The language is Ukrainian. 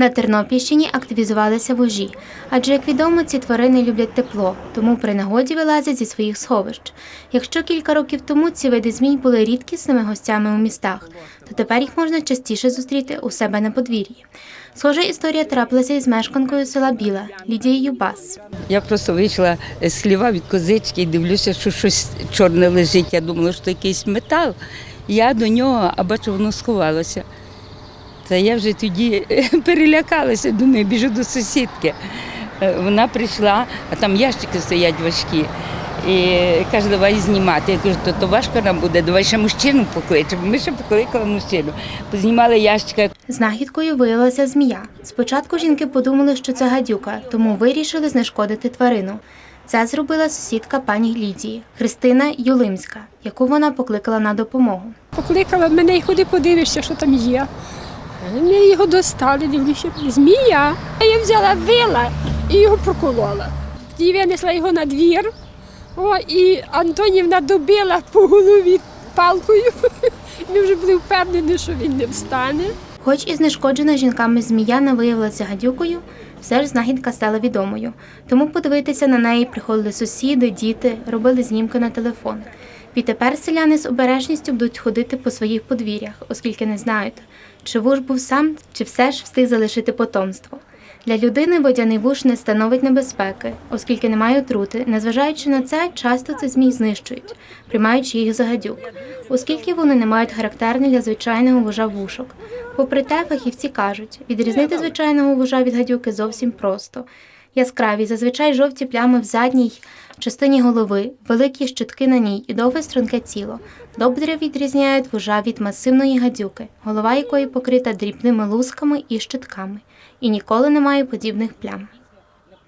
На Тернопільщині активізувалися вужі, адже, як відомо, ці тварини люблять тепло, тому при нагоді вилазять зі своїх сховищ. Якщо кілька років тому ці види змій були рідкісними гостями у містах, то тепер їх можна частіше зустріти у себе на подвір'ї. Схожа історія трапилася із мешканкою села Біла Лідією Бас. Я просто вийшла з хліва від козички і дивлюся, що щось чорне лежить. Я думала, що якийсь метал. Я до нього, а бачу, воно сховалося. Та я вже тоді перелякалася, думаю, біжу до сусідки. Е, Вона прийшла, а там ящики стоять важкі. І каже, давай знімати. Я кажу, то, то важко нам буде, давай ще мужчину покличемо. Ми ще покликали мужчину. Познімали ящика, Знахідкою виявилася змія. Спочатку жінки подумали, що це гадюка, тому вирішили знешкодити тварину. Це зробила сусідка пані Лідії Христина Юлимська, яку вона покликала на допомогу. Покликала мене і ходи подивишся, що там є. Ми його достали, дивлюся, змія. Я взяла вила і його проколола. І винесла його на двір. О, і Антонівна добила по голові палкою. Ми вже були впевнені, що він не встане. Хоч і знешкоджена жінками змія не виявилася гадюкою, все ж знахідка стала відомою. Тому подивитися на неї приходили сусіди, діти, робили знімки на телефон. Відтепер селяни з обережністю будуть ходити по своїх подвір'ях, оскільки не знають, чи вуж був сам, чи все ж встиг залишити потомство. Для людини водяний вуш не становить небезпеки, оскільки немає отрути. Незважаючи на це, часто це змій знищують, приймаючи їх за гадюк, оскільки вони не мають характерних для звичайного вужа вушок. Попри те, фахівці кажуть, відрізнити звичайного вужа від гадюки зовсім просто. Яскраві, зазвичай жовті плями в задній частині голови, великі щитки на ній і довге струнке тіло. Добре відрізняють вужа від масивної гадюки, голова якої покрита дрібними лусками і щитками, і ніколи не має подібних плям.